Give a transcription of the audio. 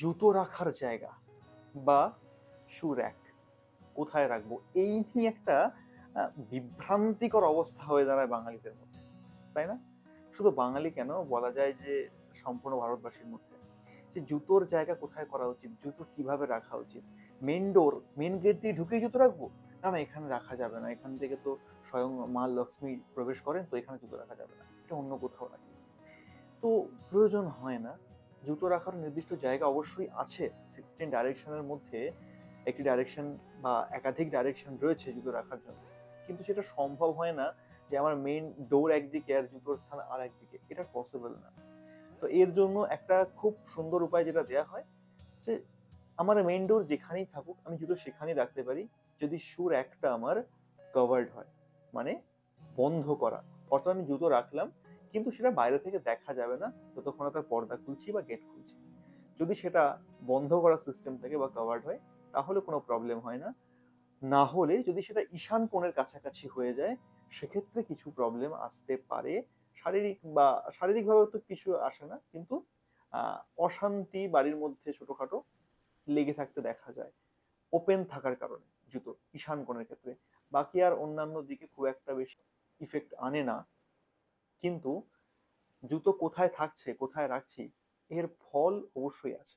জুতো রাখার জায়গা বা শু র্যাক কোথায় রাখব? এই নিয়ে একটা বিভ্রান্তিকর অবস্থা হয়ে দাঁড়ায় বাঙালিদের মধ্যে, তাই না? শুধু বাঙালি কেন? বলা যায় যে সম্পূর্ণ ভারতবাসীর মধ্যে। যে জুতোর জায়গা কোথায় করা উচিত? জুতো কীভাবে রাখা উচিত? মেন ডোর মেন গেট দিয়ে ঢুকে জুতো রাখব? না না, এখানে রাখা যাবে না। এখান থেকে তো স্বয়ং মা লক্ষ্মী প্রবেশ করেন, তো এখানে জুতো রাখা যাবে না। এটা অন্য কোথাও রাখি। তো প্রয়োজন হয় না। জুতো রাখার নির্দিষ্ট জায়গা অবশ্যই আছে। সিক্সটিন ডাইরেকশনের মধ্যে একটি ডাইরেকশন বা একাধিক ডাইরেকশন রয়েছে জুতো রাখার জন্য। কিন্তু সেটা সম্ভব হয় না যে আমার মেইন ডোর একদিকে আর জুতোর স্থান আর একদিকে এটা পসিবল না। তো এর জন্য একটা খুব সুন্দর উপায় যেটা দেয়া হয় যে আমার মেইন ডোর যেখানেই থাকুক, আমি জুতো সেখানেই রাখতে পারি। যদি সুর একটা আমার কভার্ড হয় মানে বন্ধ করা। অর্থাৎ আমি জুতো রাখলাম কিন্তু সেটা বাইরে থেকে দেখা যাবে না, যতক্ষণ তার পর্দা খুলছি বা গেট খুলছি। যদি সেটা বন্ধ করা সিস্টেম থাকে বা কভার্ড হয়, তাহলে কোনো প্রবলেম হয় না। না হলে যদি সেটা ঈশান কোণের কাছাকাছি হয়ে যায়, সেক্ষেত্রে কিছু প্রবলেম আসতে পারে। শারীরিক বা শারীরিকভাবে তো কিছু আসে না, কিন্তু অশান্তি বাড়ির মধ্যে ছোটোখাটো লেগে থাকতে দেখা যায়। ওপেন থাকার কারণে জুতো ঈশান কোণের ক্ষেত্রে। বাকি আর অন্যান্য দিকে খুব একটা বেশি ইফেক্ট আনে না। কিন্তু জুতো কোথায় থাকছে কোথায় রাখছি এর ফল অবশ্যই আছে।